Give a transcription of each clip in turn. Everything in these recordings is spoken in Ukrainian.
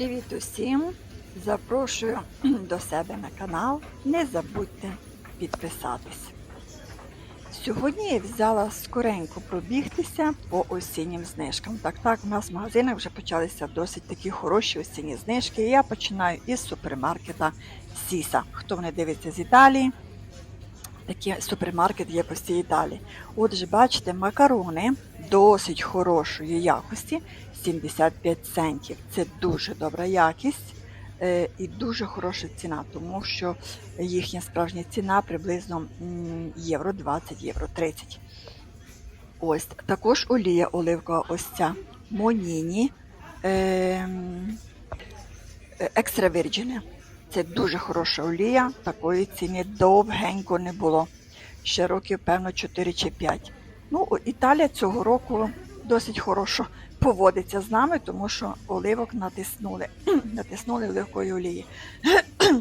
Привіт усім! Запрошую до себе на канал. Не забудьте підписатись. Сьогодні я взяла скоренько пробігтися по осіннім знижкам. Так, так, у нас в магазинах вже почалися досить такі хороші осінні знижки. Я починаю із супермаркета Сіса. Хто мене дивиться з Італії, такий супермаркет є по всій Італії. Отже, бачите, макарони досить хорошої якості 75 центів. Це дуже добра якість е, і дуже хороша ціна, тому що їхня справжня ціна приблизно євро 20, євро 30. Ось також олія оливкова, ось ця Моніні е, екстра вірджине. Це дуже хороша олія, такої ціни довгенько не було. Ще років, певно, 4 чи 5. Ну, Італія цього року досить хорошо поводиться з нами, тому що оливок натиснули. натиснули оливкової олії.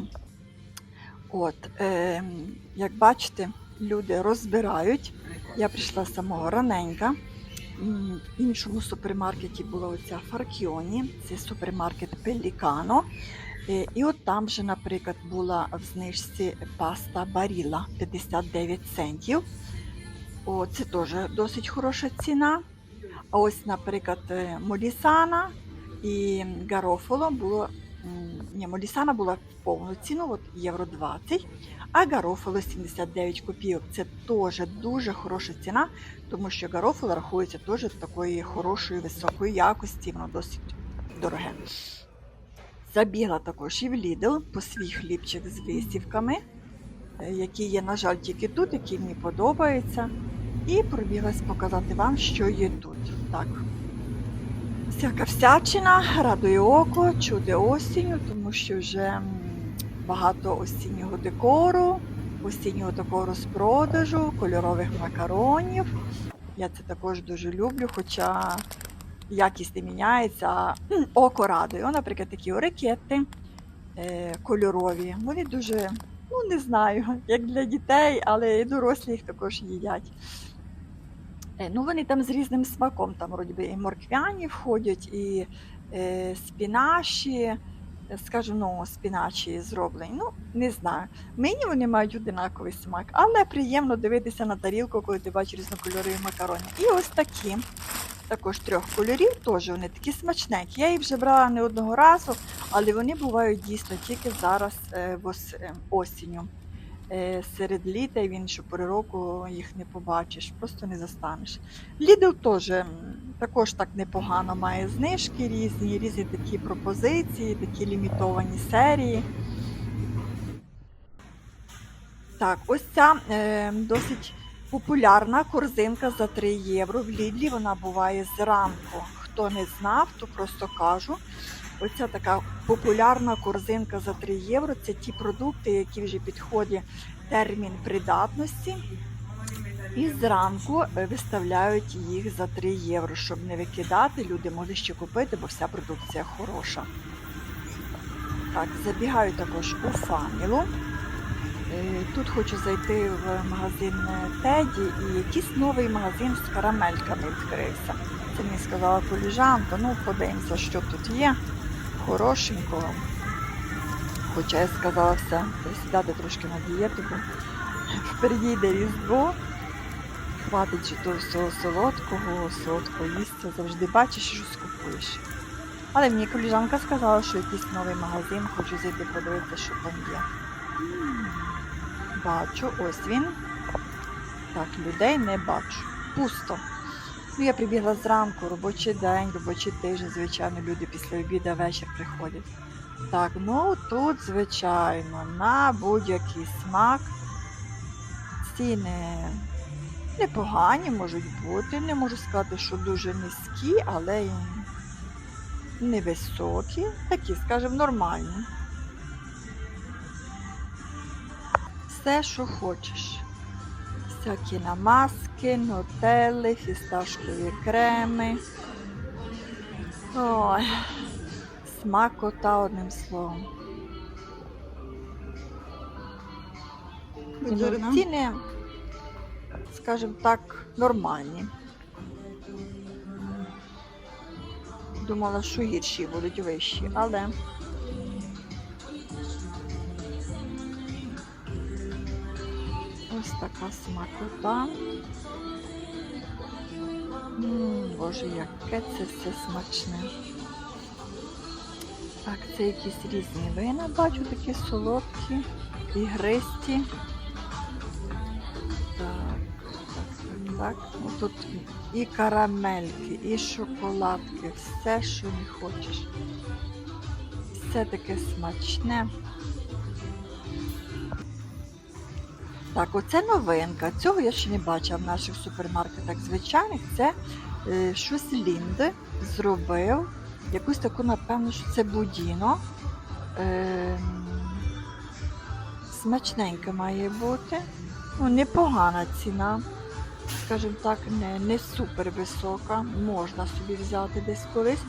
От, е, як бачите, люди розбирають. Я прийшла з самого раненька. В іншому супермаркеті була оця Фаркіоні, це супермаркет Пелікано. Е, І от там же, наприклад, була в знижці паста Баріла 59 центів. О, це теж досить хороша ціна. Ось, наприклад, е, Молісана і Гарофоло було. Ні, Молісана була в повну ціну, от євро 20, а Гарофоло 79 копійок. Це теж дуже хороша ціна, тому що Гарофоло рахується теж такої хорошої, високої якості, воно досить дороге. Забігла також і в Lidl по свій хлібчик з висівками, е, які є, на жаль, тільки тут, які мені подобаються. І пробіглась показати вам, що є тут. Так. Всяка всячина радує око, чуде осінню, тому що вже багато осіннього декору, осіннього декору з продажу, кольорових макаронів. Я це також дуже люблю, хоча якість не міняється, а око радує. О, наприклад, такі орикети е, кольорові. Вони дуже, ну не знаю, як для дітей, але і дорослі їх також їдять. Е, Ну, вони там з різним смаком, там вроді би і морквяні входять, і е, спінаші, е, скажу, ну, спіначі зроблені. Ну, не знаю. Мені вони мають одинаковий смак, але приємно дивитися на тарілку, коли ти бачиш різнокольорові макарони. І ось такі. Також трьох кольорів, теж вони такі смачненькі. Я їх вже брала не одного разу, але вони бувають дійсно тільки зараз е, е, осінню. Е, серед літа і в іншу пору року їх не побачиш, просто не застанеш. Lidl теж також так непогано має знижки різні, різні такі пропозиції, такі лімітовані серії. Так, ось ця е, досить популярна корзинка за 3 євро. В Лідлі вона буває зранку. Хто не знав, то просто кажу. Оця така популярна корзинка за 3 євро. Це ті продукти, які вже підходять термін придатності. І зранку е, виставляють їх за 3 євро, щоб не викидати. Люди можуть ще купити, бо вся продукція хороша. Так, забігаю також у Фамілу. Е, Тут хочу зайти в магазин е, Теді і якийсь новий магазин з карамельками відкрився. Це мені сказала коліжанка. Ну, подивимося, що тут є. Хорошенького. Хоча я сказала все, сідати трошки на дієту, бо впереді йде різдво. Хватить того всього солодкого, солодкого їсти. Завжди бачиш, що скупуєш. Але мені коліжанка сказала, що якийсь новий магазин, хочу зайти подивитися, що там є. Бачу, ось він. Так, людей не бачу. Пусто. Ну, я прибігла зранку, робочий день, робочий тиждень, звичайно, люди після обіду вечір приходять. Так, ну тут, звичайно, на будь-який смак ціни непогані можуть бути. Не можу сказати, що дуже низькі, але й невисокі. Такі, скажімо, нормальні. Все, що хочеш. Всякі намазки, нутелли, фісташкові креми. Ой, смакота одним словом. Ціни, скажімо так, нормальні. Думала, що гірші будуть вищі, але. Ось така смакота. М, Боже, яке це все смачне. Так, це якісь різні вина, бачу, такі солодкі, ігристі. Так, так, так. Ну, тут і карамельки, і шоколадки, все, що не хочеш. Все таке смачне. Так, оце новинка. Цього я ще не бачила в наших супермаркетах звичайних. Це е, щось Лінди зробив. Якусь таку, напевно, що це будіно. Е, смачненьке має бути. Ну, непогана ціна. Скажімо так, не, не супер висока. Можна собі взяти десь колись.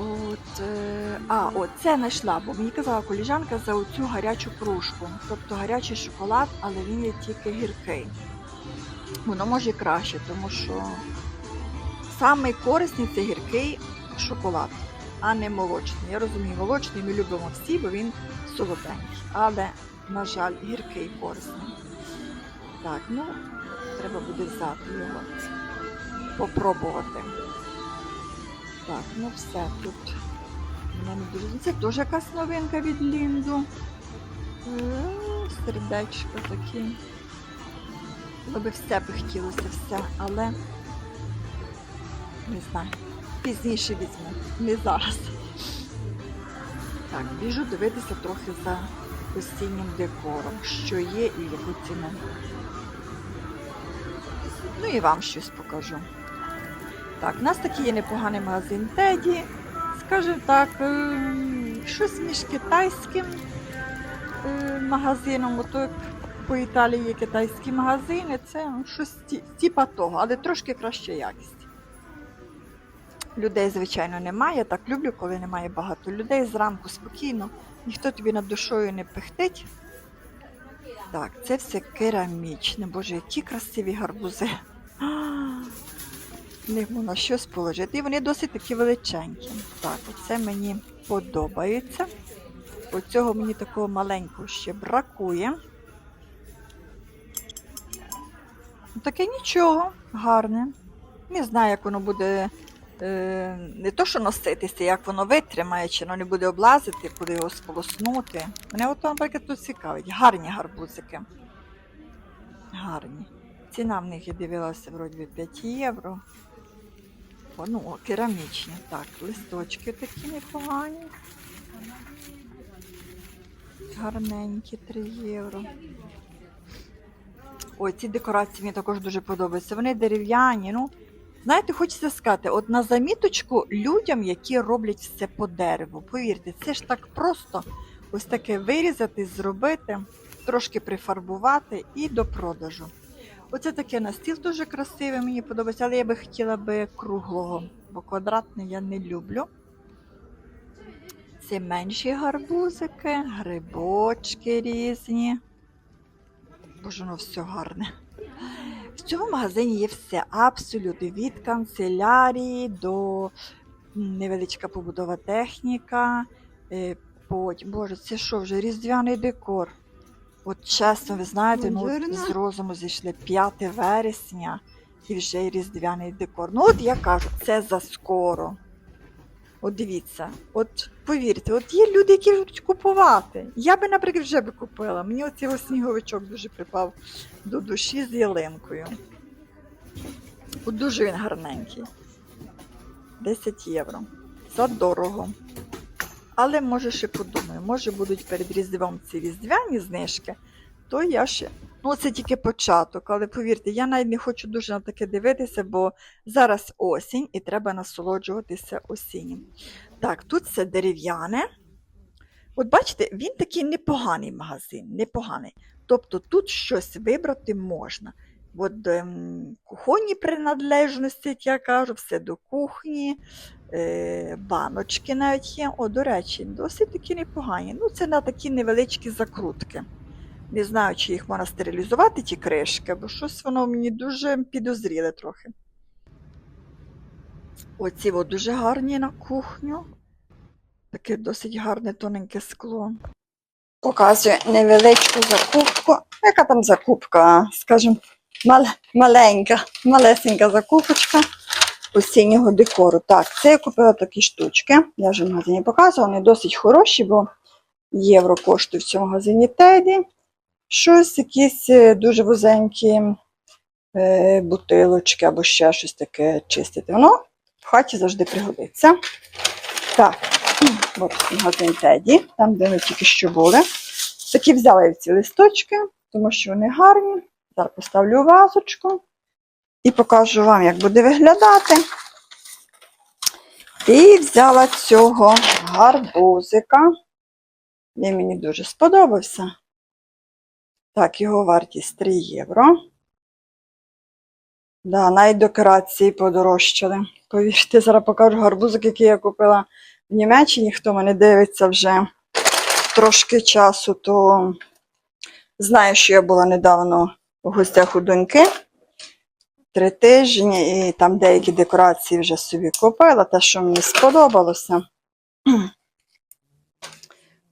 От, е, а, от це знайшла, бо мені казала коліжанка за оцю гарячу кружку. Тобто гарячий шоколад, але він є тільки гіркий. Воно може краще, тому що самий корисний це гіркий шоколад, а не молочний. Я розумію, молочний ми любимо всі, бо він солоденький. Але, на жаль, гіркий корисний. Так, ну, треба буде взяти його, попробувати. Так, ну все тут. Дуже. Це теж якась новинка від Лінду. Е, Сердечко такі. Би все би хотілося все, але не знаю. Пізніше візьму, не зараз. Так, біжу дивитися трохи за осіннім декором, що є і яку ціну. Ну і вам щось покажу. Так, у нас такий є непоганий магазин Теді. Скажімо так, ем, щось між китайським е, магазином, ото як по Італії є китайські магазини, це щось типа того, але трошки краща якість. Людей, звичайно, немає. Так люблю, коли немає багато людей. Зранку спокійно, ніхто тобі над душою не пихтить. Так, це все керамічне. Боже, які красиві гарбузи. Них можна щось положити. І вони досить такі величенькі. Так, оце мені подобається. Оцього мені такого маленького ще бракує. Ну, Таке нічого, гарне. Не знаю, як воно буде е, не то, що носитися, як воно витримає, чи воно не буде облазити, куди його сполоснути. Мене от, наприклад, тут цікавить. Гарні гарбузики. Гарні. Ціна в них я дивилася вроді 5 євро. Ну, керамічні. Так, листочки такі непогані. Гарненькі 3 євро. Ой, ці декорації мені також дуже подобаються. Вони дерев'яні. Ну, знаєте, хочеться сказати, от на заміточку людям, які роблять все по дереву. Повірте, це ж так просто ось таке вирізати, зробити, трошки прифарбувати і до продажу. Оце таке на стіл дуже красиве, мені подобається, але я би хотіла би круглого, бо квадратний я не люблю. Це менші гарбузики, грибочки різні. Боже, воно все гарне. В цьому магазині є все абсолютно від канцелярії до невеличка побудова техніка. е, боже, це що вже різдвяний декор. От чесно, ви знаєте, ну, з розуму зійшли 5 вересня і вже й різдвяний декор. Ну, от я кажу, це заскоро. От дивіться, от повірте, от є люди, які будуть купувати. Я би, наприклад, вже би купила. Мені оцей сніговичок дуже припав до душі з ялинкою. От дуже він гарненький. 10 євро. За дорого. Але може ще подумаю, може будуть перед Різдвом ці різдвяні знижки, то я ще. Ну, це тільки початок, але повірте, я навіть не хочу дуже на таке дивитися, бо зараз осінь і треба насолоджуватися осінням. Так, тут це дерев'яне. От бачите, він такий непоганий магазин, непоганий. Тобто тут щось вибрати можна. От ем, кухонні принадлежності, я кажу, все до кухні, баночки навіть є. О, до речі, досить такі непогані. Ну, це на такі невеличкі закрутки. Не знаю, чи їх можна стерилізувати, ті кришки, бо щось воно мені дуже підозріле трохи. Оці от дуже гарні на кухню. Таке досить гарне тоненьке скло. Показую невеличку закупку. Яка там закупка? Скажімо, мал- маленька, малесенька закупочка осіннього декору. Так, це я купила такі штучки. Я вже в магазині показувала, вони досить хороші, бо євро коштує в цьому магазині Теді. Щось, якісь е, дуже вузенькі е, бутилочки або ще щось таке чистити. Воно в хаті завжди пригодиться. Так, от магазин Теді, там, де ми тільки що були. Такі взяла я ці листочки, тому що вони гарні. Зараз поставлю вазочку і покажу вам, як буде виглядати. І взяла цього гарбузика. Він мені дуже сподобався. Так, його вартість 3 євро. Да, навіть декорації подорожчали. Повірте, зараз покажу гарбузик, який я купила в Німеччині. Хто мене дивиться вже трошки часу, то знає, що я була недавно у гостях у доньки. Три тижні, і там деякі декорації вже собі купила, те, що мені сподобалося.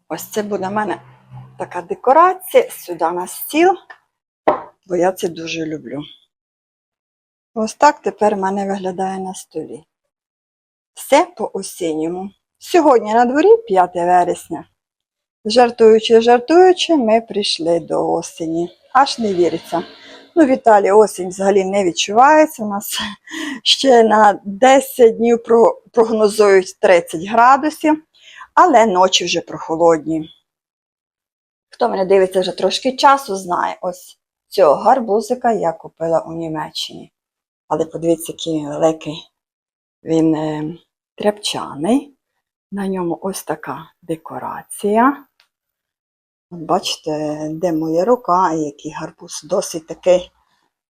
Ось це буде в мене така декорація сюди на стіл, бо я це дуже люблю. Ось так тепер в мене виглядає на столі. Все по осінньому. Сьогодні на дворі 5 вересня. Жартуючи, жартуючи, ми прийшли до осені. Аж не віриться. Ну, в осінь взагалі не відчувається. У нас ще на 10 днів прогнозують 30 градусів, але ночі вже прохолодні. Хто мене дивиться вже трошки часу, знає ось цього гарбузика я купила у Німеччині. Але подивіться, який великий. Він е, тряпчаний. На ньому ось така декорація. Бачите, де моя рука, який гарбуз досить такий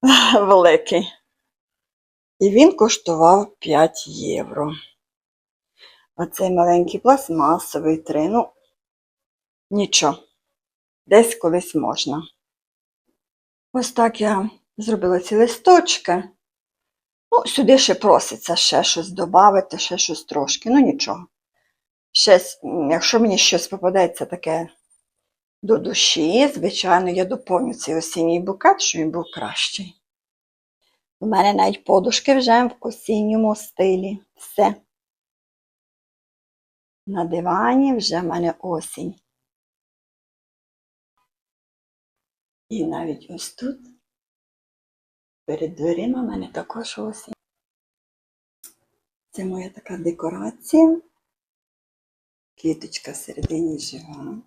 великий. І він коштував 5 євро. Оцей маленький пластмасовий 3. Ну, нічого. Десь колись можна. Ось так я зробила ці листочки. Ну, сюди ще проситься ще щось додати, ще щось трошки. Ну нічого. Щось, якщо мені щось попадеться таке до душі, звичайно, я доповню цей осінній букет, щоб він був кращий. У мене навіть подушки вже в осінньому стилі. Все. На дивані вже в мене осінь. І навіть ось тут, перед дверима, в мене також осінь. Це моя така декорація. Квіточка всередині жива.